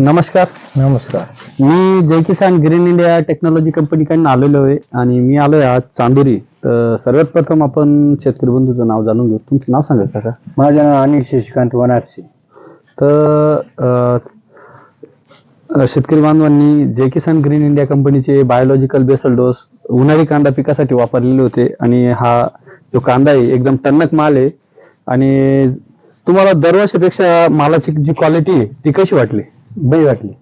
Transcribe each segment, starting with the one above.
नमस्कार. नमस्कार. मी Jai Kisan green India technology कंपनीकडून आलेलो आहे आणि मी आलोय आज चांदोरी. तर सर्वात प्रथम आपण शेतकरी बंधूचं नाव जाणून घेऊ. तुमचं नाव सांगा काका. माझं नाव अनिल शशिकांत वनारसे. तर अं, शेतकरी बांधवांनी जय किसान ग्रीन इंडिया कंपनीचे बायोलॉजिकल बेसल डोस उन्हाळी कांदा पिकासाठी वापरलेले होते आणि हा जो कांदा आहे एकदम टणक माल आहे. आणि तुम्हाला दरवर्षीपेक्षा मालाची जी क्वालिटी आहे ती कशी वाटली? बरी वाटली.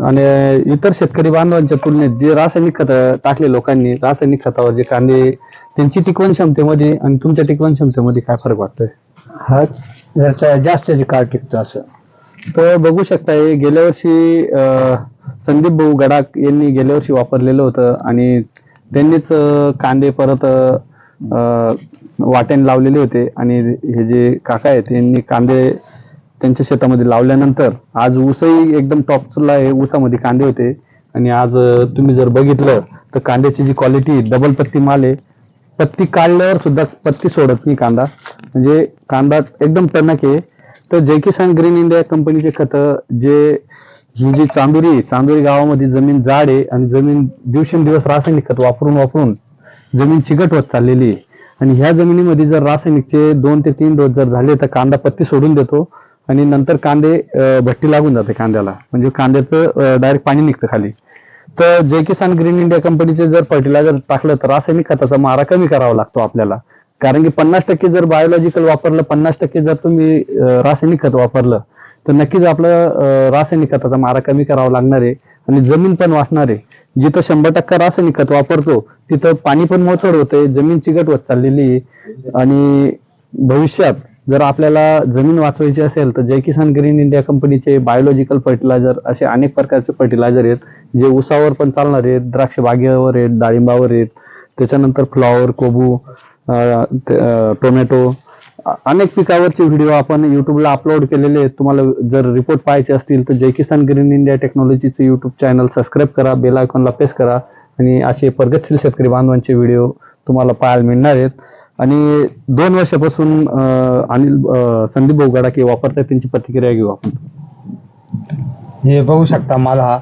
आणि इतर शेतकरी बांधवांच्या तुलनेत जे रासायनिक खत टाकले लोकांनी रासायनिक खतावर जे कांदे त्यांची टिकवण क्षमतेमध्ये आणि तुमच्या टिकवण क्षमतेमध्ये काय फरक वाटतोय? हा जास्त काळ टिकतो असं. तर बघू शकताय गेल्या वर्षी संदीप भाऊ गडाक यांनी गेल्या वर्षी वापरलेलं होतं आणि त्यांनीच कांदे परत अं, वाट्याने लावलेले होते. आणि हे जे काका आहेत यांनी कांदे त्यांच्या शेतामध्ये लावल्यानंतर आज ऊसही एकदम टॉपला आहे. ऊसामध्ये कांदे होते. आणि आज तुम्ही जर बघितलं तर कांद्याची जी क्वालिटी डबल पत्ती माल आहे. पत्ती काढल्यावर सुद्धा पत्ती सोडत नाही कांदा. म्हणजे कांदा एकदम टणक आहे. तर जे किसान ग्रीन इंडिया कंपनीचे खत जे ही जी चांदोरी चांदोरी गावामध्ये जमीन जाड आहे आणि जमीन दिवसेंदिवस रासायनिक खत वापरून वापरून जमीन चिकट होत चाललेली आहे. आणि ह्या जमिनीमध्ये जर रासायनिकचे दोन ते तीन डोस जर झाले तर कांदा पत्ती सोडून देतो. आणि नंतर कांदे भट्टी लागून जाते कांद्याला. म्हणजे कांद्याचं डायरेक्ट पाणी निघतं खाली. तर जे किसान ग्रीन इंडिया कंपनीचे जर फर्टिलायझर टाकलं तर रासायनिक खताचा मारा कमी करावा लागतो आपल्याला. कारण की पन्नास टक्के जर बायोलॉजिकल वापरलं पन्नास टक्के जर तुम्ही रासायनिक खत वापरलं तर नक्कीच आपलं रासायनिक खताचा मारा कमी करावा लागणार आहे आणि जमीन पण वाचणार आहे. जिथं शंभर टक्का रासायनिक खत वापरतो तिथं पाणी पण मोचड होतंय जमीन चिकट होत चाललेली आहे आणि भविष्यात जर आपल्याला जमीन वाचवायची असेल तर जय किसान ग्रीन इंडिया कंपनीचे बायोलॉजिकल फर्टिलायझर असे अनेक प्रकारचे फर्टिलायझर आहेत जे उसावर पण चालणार आहेत द्राक्ष बागेवर आहेत डाळिंबावर आहेत. त्याच्यानंतर फ्लॉवर कोबू टोमॅटो अनेक पिकावरचे व्हिडिओ आपण युट्यूबला अपलोड केलेले आहेत. तुम्हाला जर रिपोर्ट पाहायचे असतील तर जय किसान ग्रीन इंडिया टेक्नॉलॉजीचे युट्यूब चॅनल सबस्क्राईब करा बेल आयकॉनला प्रेस करा. आणि असे प्रगतशील शेतकरी बांधवांचे व्हिडिओ तुम्हाला पाहायला मिळणार आहेत. आणि दोन वर्षापासून अनिल संदीप भाऊ गडाके वापरतात त्यांची प्रतिक्रिया घेऊ आपण. हे बघू शकता माल हा.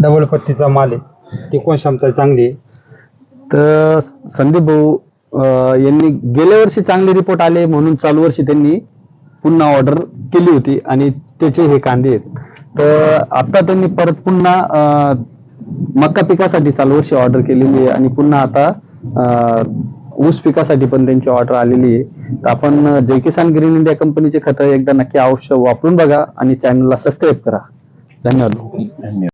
डबल पत्तीचा माल आहे. टिकवण क्षमता चांगली तर संदीप भाऊ यांनी गेल्या वर्षी चांगले रिपोर्ट आले म्हणून चालू वर्षी त्यांनी पुन्हा ऑर्डर केली होती आणि त्याचे हे कांदे आहेत. तर आता त्यांनी परत पुन्हा अं, मका पिकासाठी चालू वर्षी ऑर्डर केलेली आहे आणि पुन्हा आता ऊस पिकासाठी पण त्यांची ऑर्डर आलेली आहे. तर आपण जय किसान ग्रीन इंडिया कंपनीचे खतं एकदा नक्की अवश्य वापरून बघा आणि चॅनलला सबस्क्राईब करा. धन्यवाद. धन्यवाद.